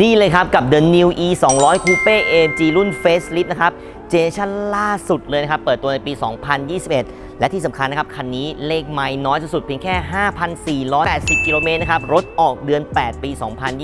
นี่เลยครับกับ The New E 200 Coupe AMG รุ่น Facelift นะครับเจเนชั่นล่าสุดเลยนะครับ เปิดตัวในปี 2021 และที่สำคัญนะครับ คันนี้เลขไม่น้อยสุดๆเพียงแค่ 5,480 กิโลเมตรนะครับ รถออกเดือน 8 ปี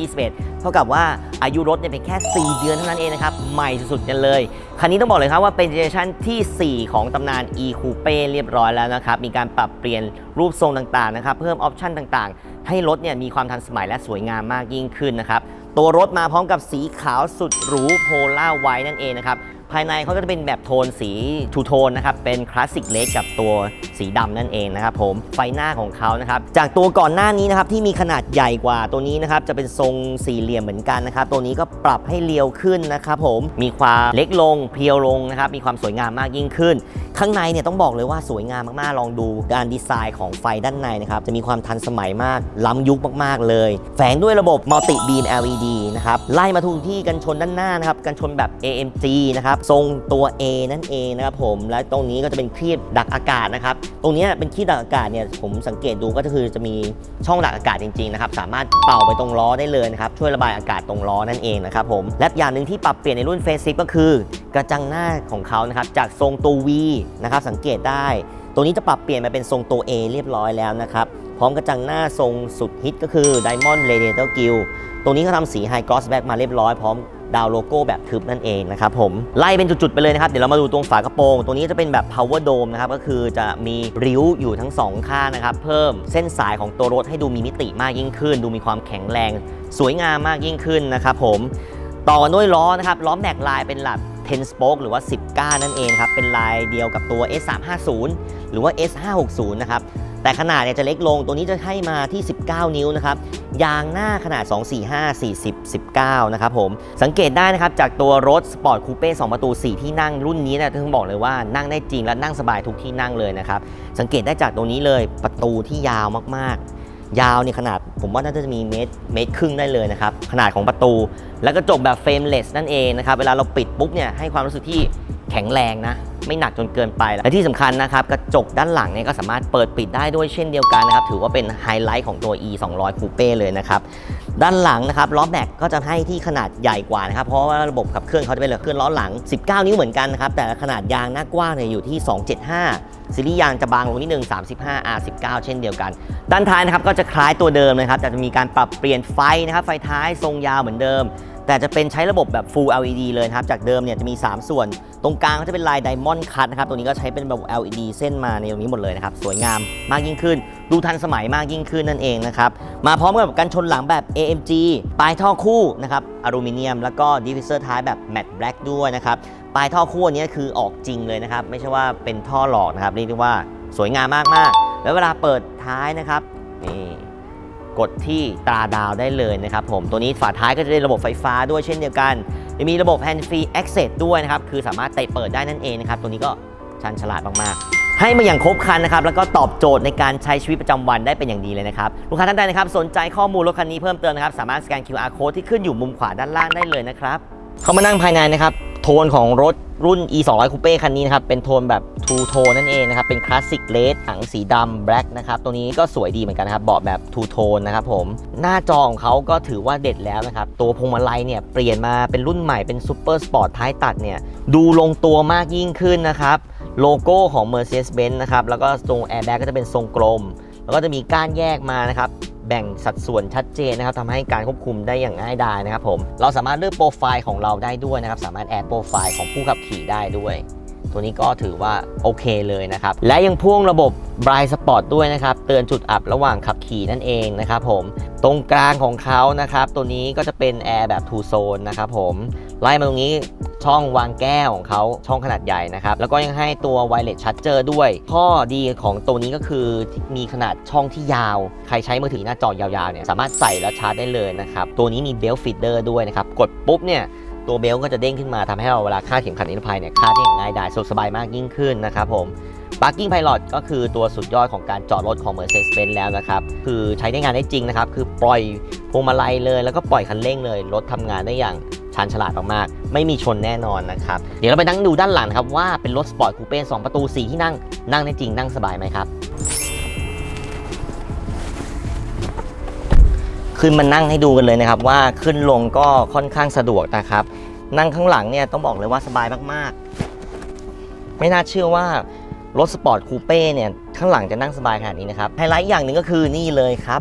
2021 เท่ากับว่าอายุรถเนี่ยเป็นแค่ 4 เดือนเท่านั้นเองนะครับ ใหม่สุดๆกันเลย คันนี้ต้องบอกเลยครับว่าเป็นเจเนชั่นทีสี่4 ของตำนาน E Coupe เรียบร้อยแล้วนะครับ มีการปรับเปลี่ยนรูปทรงต่างๆนะครับ เพิ่มออปชั่นต่างๆ ให้รถเนี่ยมีความทันสมัยและสวยงามมากยิ่งขึ้นนะครับ ตัวรถมาพร้อมกับสีขาวสุดหรูโพล่าไวนั่นเองนะครับ ภายในเขาก็จะเป็นแบบโทนสีทูโทนนะครับ เป็นคลาสสิกเลสกับตัวสีดำนั่นเองนะครับผม ไฟหน้าของเขานะครับ จากตัวก่อนหน้านี้นะครับที่มีขนาดใหญ่กว่าตัวนี้นะครับ จะเป็นทรงสี่เหลี่ยมเหมือนกันนะครับ ตัวนี้ก็ปรับให้เรียวขึ้นนะครับผม มีความเล็กลงเพียวลงนะครับ มีความสวยงามมากยิ่งขึ้น ข้างในเนี่ยต้องบอกเลยว่าสวยงามมากๆ ลองดูการดีไซน์ของไฟด้านในนะครับ จะมีความทันสมัยมาก ล้ำยุคมากๆ เลย แฝงด้วยระบบมัลติบีม LED นะครับ ไล่มาทุกที่กันชนด้านหน้านะครับ กันชนแบบ AMG นะครับทรงตัว A นั่นเองนะครับผมและตรงนี้ก็จะเป็นครีบดักอากาศนะครับตรงนี้เป็นครีบดักอากาศเนี่ยผมสังเกตดูก็คือจะมีช่องดักอากาศจริงๆนะครับสามารถเป่าไปตรงล้อได้เลยนะครับช่วยระบายอากาศตรงล้อนั่นเองนะครับผมและอย่างหนึ่งที่ปรับเปลี่ยนในรุ่น Face ก็คือกระจังหน้าของเขานะครับจากทรงตัว V นะครับสังเกตได้ตัวนี้จะปรับเปลี่ยนมาเป็นทรงตัว A เรียบร้อยแล้วนะครับพร้อมกระจังหน้าทรงสุดฮิตก็คือ Diamond Radiator Grill ตรงนี้เขาทำสี High Gloss Black มาเรียบร้อยพร้อม ดาวโลโก้แบบทึบนั่นเองนะครับผมไล่เป็นจุดๆไปเลยนะครับ เดี๋ยวเรามาดูตรงฝากระโปรง ตัวนี้จะเป็นแบบ Power Dome นะครับ ก็คือจะมีริ้วอยู่ทั้งสองข้างนะครับ เพิ่มเส้นสายของตัวรถให้ดูมีมิติมากยิ่งขึ้น ดูมีความแข็งแรง สวยงามมากยิ่งขึ้นนะครับผมต่อนด้วยล้อนะครับล้อแม็กลายเป็นหลัก10 spoke หรือว่า 10ก้านนั่นเองครับ เป็นลายเดียวกับตัว S350 หรือว่า S560 นะครับ แต่ขนาดเนี่ยจะเล็กลง ตัวนี้จะให้มาที่ 19 นิ้วนะครับ ยางหน้าขนาด 245 40 19 นะครับผม สังเกตได้นะครับ จากตัวรถสปอร์ตคูเป้2ประตู 4 ที่นั่งรุ่นนี้นะต้องบอกเลยว่านั่งได้จริงและนั่งสบายทุกที่นั่งเลยนะครับ สังเกตได้จากตรงนี้เลยประตูที่ยาวมากๆ ยาวเนี่ยขนาดผมว่าน่าจะมีเมตรเมตรครึ่งได้เลยนะครับ ขนาดของประตู แล้วก็จบแบบเฟรมเลสนั่นเองนะครับ เวลาเราปิดปุ๊บเนี่ยให้ความรู้สึกที่ แข็งแรงนะ ไม่หนักจนเกินไป และที่สำคัญนะครับ กระจกด้านหลังเนี่ยก็สามารถเปิดปิดได้ด้วยเช่นเดียวกันนะครับ ถือว่าเป็นไฮไลท์ของตัว e 2 0 0 Coupe เลยนะครับ ด้านหลังนะครับล้อแม็กก็จะให้ที่ขนาดใหญ่กว่านะครับ เพราะว่าระบบขับเคลื่อนเขาจะเป็นเคลื่อนล้อหลัง 19 นิ้วเหมือนกันนะครับ แต่ขนาดยางหน้ากว้างเนี่ยอยู่ที่ 275 ซีรีส์ยางจะบางลงนิดนึง 35 R19 เช่นเดียวกัน ด้านท้ายนะครับก็จะคล้ายตัวเดิมนะครับแต่จะมีการปรับเปลี่ยนไฟนะครับไฟท้ายทรงยาวเหมือนเดิม แต่จะเป็นใช้ระบบแบบ Full LED เลยครับ จากเดิมเนี่ยจะมี 3 ส่วน ตรงกลางก็จะเป็นลาย Diamond Cut นะครับตรงนี้ก็ใช้เป็นแบบ LED เส้นมาในตรงนี้หมดเลยนะครับ สวยงามมากยิ่งขึ้น ดูทันสมัยมากยิ่งขึ้นนั่นเองนะครับ มาพร้อมกับกันชนหลังแบบ AMG ปลายท่อคู่นะครับ อลูมิเนียม แล้วก็ดิฟฟิเซอร์ท้ายแบบ Matte Black ด้วยนะครับ ปลายท่อคู่อันนี้คือออกจริงเลยนะครับ ไม่ใช่ว่าเป็นท่อหลอกนะครับ เรียกได้ว่าสวยงามมากๆ แล้วเวลาเปิดท้ายนะครับนี่ กดที่ตราดาวได้เลยนะครับผมตัวนี้ฝาท้ายก็จะได้ระบบไฟฟ้าด้วยเช่นเดียวกันยังมีระบบ Hand Free Access ด้วยนะครับคือสามารถเตะเปิดได้นั่นเองนะครับตัวนี้ก็ชันฉลาดมากๆให้มาอย่างครบครันนะครับ แล้วก็ตอบโจทย์ในการใช้ชีวิตประจำวันได้เป็นอย่างดีเลยนะครับ ลูกค้าท่านใดนะครับ สนใจข้อมูลรถคันนี้เพิ่มเติมนะครับ สามารถสแกน QR code ที่ขึ้นอยู่มุมขวาด้านล่างได้เลยนะครับ เข้ามานั่งภายในนะครับ โทนของรถ รุ่น e 2 0 0 Coupe คันนี้นะครับ เป็นโทนแบบ two tone นั่นเองนะครับ เป็นคลาสสิกเลสถังสีดำ black นะครับ ตัวนี้ก็สวยดีเหมือนกันนะครับ เบาะแบบ two tone นะครับผม หน้าจอของเขาก็ถือว่าเด็ดแล้วนะครับ ตัวพวงมาลัยเนี่ย เปลี่ยนมาเป็นรุ่นใหม่เป็นซูเปอร์สปอร์ตท้ายตัดเนี่ย ดูลงตัวมากยิ่งขึ้นนะครับ โลโก้ของ Mercedes-Benz นะครับ แล้วก็ตรงแอร์แบ็กก็จะเป็นทรงกลม แล้วก็จะมีก้านแยกมานะครับ แบ่งสัดส่วนชัดเจนนะครับทำให้การควบคุมได้อย่างง่ายดายนะครับผมเราสามารถเลือกโปรไฟล์ของเราได้ด้วยนะครับสามารถแอดโปรไฟล์ของผู้ขับขี่ได้ด้วยตัวนี้ก็ถือว่าโอเคเลยนะครับ และยังพ่วงระบบ Bright Spot ด้วยนะครับ เตือนจุดอับระหว่างขับขี่นั่นเองนะครับผม ตรงกลางของเขานะครับ ตัวนี้ก็จะเป็นแอร์แบบ Two Zone นะครับผม ไล่มาตรงนี้ช่องวางแก้วของเขาช่องขนาดใหญ่นะครับ แล้วก็ยังให้ตัว Wireless Charger ด้วย ข้อดีของตัวนี้ก็คือมีขนาดช่องที่ยาว ใครใช้มือถือหน้าจอยาวๆเนี่ยสามารถใส่แล้วชาร์จได้เลยนะครับ ตัวนี้มี Belt Feeder ด้วยนะครับ กดปุ๊บเนี่ยตัวเบลก็จะเด้งขึ้นมาทำให้เราเวลาคาดเข็มขัดนิรภัยเนี่ยคาดได้อย่างง่ายดายสะดวกสบายมากยิ่งขึ้นนะครับผม Parking Pilot ก็คือตัวสุดยอดของการจอดรถของ Mercedes-Benz แล้วนะครับ คือใช้ได้งานได้จริงนะครับ คือปล่อยพวงมาลัยเลย แล้วก็ปล่อยคันเร่งเลย รถทำงานได้อย่าง ชาญฉลาดมากๆ ไม่มีชนแน่นอนนะครับ เดี๋ยวเราไปนั่งดูด้านหลังครับว่าเป็นรถสปอร์ตคูเป้2ประตู 4 ที่นั่ง นั่งได้จริงนั่งสบายไหมครับขึ้นมานั่งให้ดูกันเลยนะครับ ว่าขึ้นลงก็ค่อนข้างสะดวกนะครับ นั่งข้างหลังเนี่ยต้องบอกเลยว่าสบายมากๆ ไม่น่าเชื่อว่ารถสปอร์ตคูเป้เนี่ยข้างหลังจะนั่งสบายขนาดนี้นะครับไฮไลท์อย่างหนึ่งก็คือนี่เลยครับ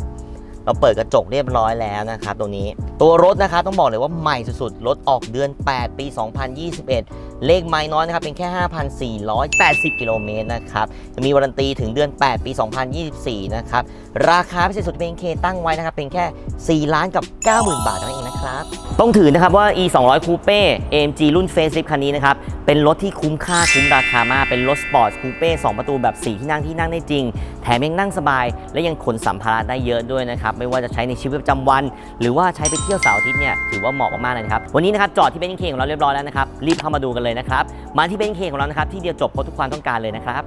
เราเปิดกระจกเรียบร้อยแล้วนะครับตรงนี้ตัวรถนะครับต้องบอกเลยว่าใหม่สุดๆ รถออกเดือน 8 ปี 2021 เลขไม่น้อยนะครับเป็นแค่ 5,480 กิโลเมตรนะครับมีวารันตีถึงเดือน 8 ปี 2024 นะครับ ราคาพิเศษสุดเป็นเคตั้งไว้นะครับเป็นแค่ 4 ล้านกับ 90,000 บาทเท่านั้นเองนะครับ ต้องถือนะครับว่า e 2 0 0 Coupe AMG รุ่น Facelift คันนี้นะครับเป็นรถที่คุ้มค่าคุ้มราคามากเป็นรถสปอร์ตคูเป้2ประตูแบบ 4 ที่นั่งที่นั่งได้จริง แถมยังนั่งสบาย และยังขนสัมภาระได้เยอะด้วยนะครับ ไม่ว่าจะใช้ในชีวิตประจำวัน หรือว่าใช้ไปเที่ยวเสาร์อาทิตย์เนี่ยถือว่าเหมาะมากๆเลยนะครับ วันนี้นะครับจอดที่เบนเคของเราเรียบร้อยแล้วนะครับรีบเข้ามาดูกันเลยนะครับมาที่เบนเคของเรานะครับที่เดียวจบครบทุกความต้องการเลยนะครับ